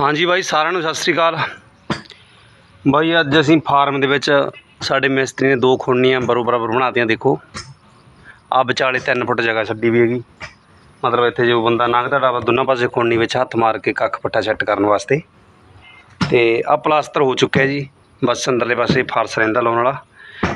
ਹਾਂਜੀ ਬਾਈ, ਸਾਰਿਆਂ ਨੂੰ ਸਤਿ ਸ੍ਰੀ ਅਕਾਲ। ਬਾਈ, ਅੱਜ ਅਸੀਂ ਫਾਰਮ ਦੇ ਵਿੱਚ ਸਾਡੇ ਮਿਸਤਰੀ ਨੇ ਦੋ ਖੁਰਨੀਆਂ ਬਰੋ ਬਰਾਬਰ ਬਣਾਤੀਆਂ, ਦੇਖੋ। ਆ ਵਿਚਾਲੇ 3 ਫੁੱਟ ਜਗ੍ਹਾ ਛੱਡੀ ਵੀ ਹੈਗੀ। ਮਤਲਬ ਇੱਥੇ ਜੋ ਬੰਦਾ ਲੰਘਦਾ ਵਾ ਦੋਨਾਂ ਪਾਸੇ ਖੁਰਨੀ ਵਿੱਚ ਹੱਥ ਮਾਰ ਕੇ ਕੱਖ ਪੱਟਾ ਸੈੱਟ ਕਰਨ ਵਾਸਤੇ। ਤੇ ਆ ਪਲਾਸਟਰ ਹੋ ਚੁੱਕਿਆ ਜੀ। ਬਸ ਅੰਦਰਲੇ ਪਾਸੇ ਫਰਸ਼ ਰਹਿੰਦਾ ਲਾਉਣ ਵਾਲਾ।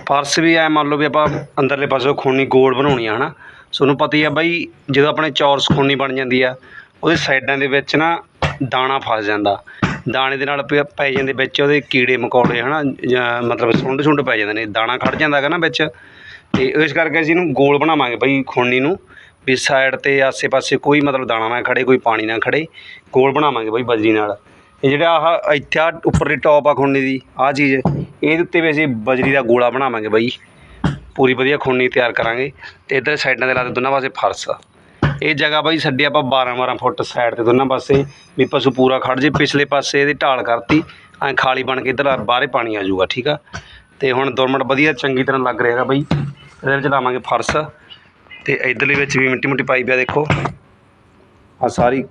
ਫਰਸ਼ ਵੀ ਐ ਮੰਨ ਲਓ ਵੀ ਆਪਾਂ ਅੰਦਰਲੇ ਪਾਸੇ ਖੁਰਨੀ ਗੋਲ ਬਣਾਉਣੀ ਆ, ਹਨਾ। ਤੁਹਾਨੂੰ ਪਤਾ ਹੀ ਆ ਬਾਈ, ਜਦੋਂ ਆਪਣੇ ਚੌਰਸ ਖੁਰਨੀ ਬਣ ਜਾਂਦੀ ਆ, ਉਹਦੇ ਸਾਈਡਾਂ ਦੇ ਵਿੱਚ ਨਾ ਦਾਣਾ ਫਸ ਜਾਂਦਾ। ਦਾਣੇ ਦੇ ਨਾਲ ਪੈ ਪੈ ਜਾਂਦੇ ਵਿੱਚ ਉਹਦੇ ਕੀੜੇ ਮਕੌੜੇ ਹੈ ਨਾ ਜਾਂ ਮਤਲਬ ਸੁੰਡ ਸੁੰਡ ਪੈ ਜਾਂਦੇ ਨੇ, ਦਾਣਾ ਖੜ੍ਹ ਜਾਂਦਾ ਹੈਗਾ ਨਾ ਵਿੱਚ। ਅਤੇ ਇਸ ਕਰਕੇ ਅਸੀਂ ਇਹਨੂੰ ਗੋਲ ਬਣਾਵਾਂਗੇ ਬਈ ਖੁਰਨੀ ਨੂੰ, ਵੀ ਸਾਈਡ ਤੇ ਆਸੇ-ਪਾਸੇ ਕੋਈ ਮਤਲਬ ਦਾਣਾ ਨਾ ਖੜ੍ਹੇ ਕੋਈ ਪਾਣੀ ਨਾ ਖੜ੍ਹੇ ਗੋਲ ਬਣਾਵਾਂਗੇ ਬਈ ਬਜਰੀ ਨਾਲ। ਇਹ ਜਿਹੜਾ ਆਹ ਇੱਥੇ ਆਹ ਉੱਪਰਲੀ ਟੌਪ ਆ ਖੁਰਨੀ ਦੀ, ਆਹ ਚੀਜ਼, ਇਹਦੇ ਉੱਤੇ ਵੀ ਅਸੀਂ ਬਜਰੀ ਦਾ ਗੋਲਾ ਬਣਾਵਾਂਗੇ ਬਈ। ਪੂਰੀ ਵਧੀਆ ਖੁਰਨੀ ਤਿਆਰ ਕਰਾਂਗੇ ਅਤੇ ਇੱਧਰ ਸਾਈਡਾਂ 'ਤੇ ਦੇ ਲਾਤੇ ਦੋਨਾਂ ਪਾਸੇ ਫਰਸ਼ ਆ। ਇਹ ਜਗ੍ਹਾ ਬਾਈ ਛੱਡੀ ਆਪਾਂ 12 12 ਫੁੱਟ ਸਾਈਡ ਤੇ ਦੋਨਾਂ ਪਾਸੇ। ਵੀ ਪਸ਼ੂ ਪੂਰਾ ਖੜ ਜੇ, ਪਿਛਲੇ ਪਾਸੇ ਇਹਦੀ ਢਾਲ ਕਰਤੀ, ਐਂ ਖਾਲੀ ਬਣ ਕੇ ਇੱਧਰ ਬਾਹਰੇ ਪਾਣੀ ਆ ਜਾਊਗਾ, ਠੀਕ ਆ? ਤੇ ਹੁਣ ਦੋਰਮਟ ਵਧੀਆ ਚੰਗੀ ਤਰ੍ਹਾਂ ਲੱਗ ਰਿਹਾ ਹੈਗਾ ਬਾਈ। ਇਹਦੇ ਵਿੱਚ ਲਾਵਾਂਗੇ ਫਰਸ਼। ਤੇ ਇਧਰਲੇ ਵਿੱਚ ਵੀ ਮਿੱਟੀ ਮਿੱਟੀ ਪਾਈ ਪਿਆ ਦੇਖੋ। ਆ ਸਾਰੀ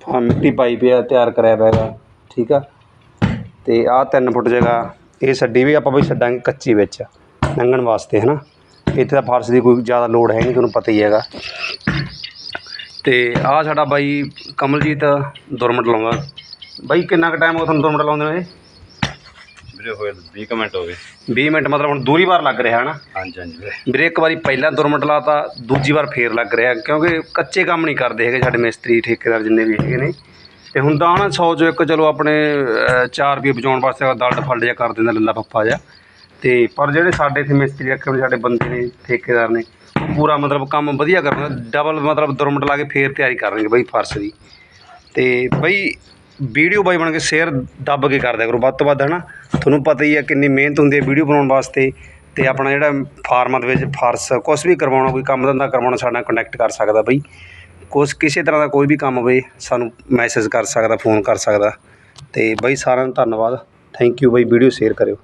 ਆ ਮਿੱਟੀ ਪਾਈ ਪਿਆ, ਤਿਆਰ ਕਰਿਆ ਪਿਆ ਹੈਗਾ, ਠੀਕ ਆ? ਤੇ ਆਹ 3 ਫੁੱਟ ਜਗ੍ਹਾ, ਇਹ ਛੱਡੀ ਵੀ ਆਪਾਂ ਬਈ ਛੱਡਾਂਗੇ ਕੱਚੀ ਵਿੱਚ, ਲੰਘਣ ਵਾਸਤੇ ਹੈ ਨਾ ਇੱਥੇ ਤਾਂ ਫਰਸ਼ ਦੀ ਕੋਈ ਜ਼ਿਆਦਾ ਲੋੜ ਹੈ ਨਹੀਂ, ਤੁਹਾਨੂੰ ਪਤਾ ਹੀ ਹੈਗਾ। ਤੇ ਆਹ ਸਾਡਾ ਬਾਈ ਕਮਲਜੀਤ ਦੁਰਮਟ ਲਾਉਂਦਾ। ਬਾਈ ਕਿੰਨਾ ਕੁ ਟਾਈਮ ਹੋ ਤੁਹਾਨੂੰ ਦੁਰਮਟ ਲਾਉਂਦੇ ਨੂੰ ਇਹ? ਵੀਰੇ ਹੋਏ 20 ਕੁ ਮਿੰਟ ਹੋ ਗਏ। 20 ਮਿੰਟ ਮਤਲਬ ਹੁਣ ਦੂਰੀ ਵਾਰ ਲੱਗ ਰਿਹਾ ਹਨਾ? ਹਾਂਜੀ ਹਾਂਜੀ ਵੀਰੇ। ਵੀਰੇ ਇੱਕ ਵਾਰੀ ਪਹਿਲਾਂ ਦੁਰਮਟ ਲਾਤਾ ਦੂਜੀ ਵਾਰ ਫੇਰ ਲੱਗ ਰਿਹਾ ਕਿਉਂਕਿ ਕੱਚੇ ਕੰਮ ਨਹੀਂ ਕਰਦੇ ਹੈਗੇ ਸਾਡੇ ਮਿਸਤਰੀ ਠੇਕੇਦਾਰ ਜਿੰਨੇ ਵੀ ਹੈਗੇ ਨੇ। ਤੇ ਹੁੰਦਾ ਨਾ 100 ਚੋਂ ਇੱਕ ਚਲੋ ਆਪਣੇ 4 ਰੁਪਏ ਬਚਾਉਣ ਵਾਸਤੇ ਦਲਡ ਫਲਡ ਜਿਹਾ ਕਰ ਦਿੰਦਾ ਲੱਲਾ ਪੱਪਾ ਜਿਹਾ। ਤੇ ਪਰ ਜਿਹੜੇ ਸਾਡੇ ਇੱਥੇ ਮਿਸਤਰੀ ਰੱਖੇ ਹੋਏ ਸਾਡੇ ਬੰਦੇ ਨੇ ਠੇਕੇਦਾਰ ਨੇ ਪੂਰਾ ਮਤਲਬ ਕੰਮ ਵਧੀਆ ਕਰਨਾ ਡਬਲ ਮਤਲਬ ਦੁਰਮਟ ਲਾ ਕੇ ਫੇਰ ਤਿਆਰੀ ਕਰਨਗੇ ਬਈ ਫਰਸ਼ ਦੀ। ਤੇ ਬਈ ਵੀਡੀਓ ਬਾਈ ਬਣ ਕੇ ਸ਼ੇਅਰ ਦੱਬ ਕੇ ਕਰ ਦਿਆ ਕਰੋ, ਵੱਧ ਤੋਂ ਵੱਧ ਹਨਾ। ਤੁਹਾਨੂੰ ਪਤਾ ਹੀ ਹੈ ਕਿੰਨੀ ਮਿਹਨਤ ਹੁੰਦੀ ਹੈ ਵੀਡੀਓ ਬਣਾਉਣ ਵਾਸਤੇ ਤੇ ਆਪਣਾ ਜਿਹੜਾ ਫਾਰਮਾਂ ਦੇ ਵਿੱਚ ਫਰਸ਼, ਕੁਛ ਵੀ ਕਰਵਾਉਣਾ, ਕੋਈ ਕੰਮ ਧੰਦਾ ਕਰਵਾਉਣਾ ਸਾਡੇ ਨਾਲ ਕਨੈਕਟ ਕਰ ਸਕਦਾ ਬਈ। ਕੁਛ ਕਿਸੇ ਤਰ੍ਹਾਂ ਦਾ ਕੋਈ ਵੀ ਕੰਮ ਹੋਵੇ, ਸਾਨੂੰ ਮੈਸੇਜ ਕਰ ਸਕਦਾ ਫੋਨ ਕਰ ਸਕਦਾ। ਤੇ ਬਈ ਸਾਰਿਆਂ ਨੂੰ ਧੰਨਵਾਦ। ਥੈਂਕ ਯੂ ਬਈ, ਵੀਡੀਓ ਸ਼ੇਅਰ ਕਰਿਓ।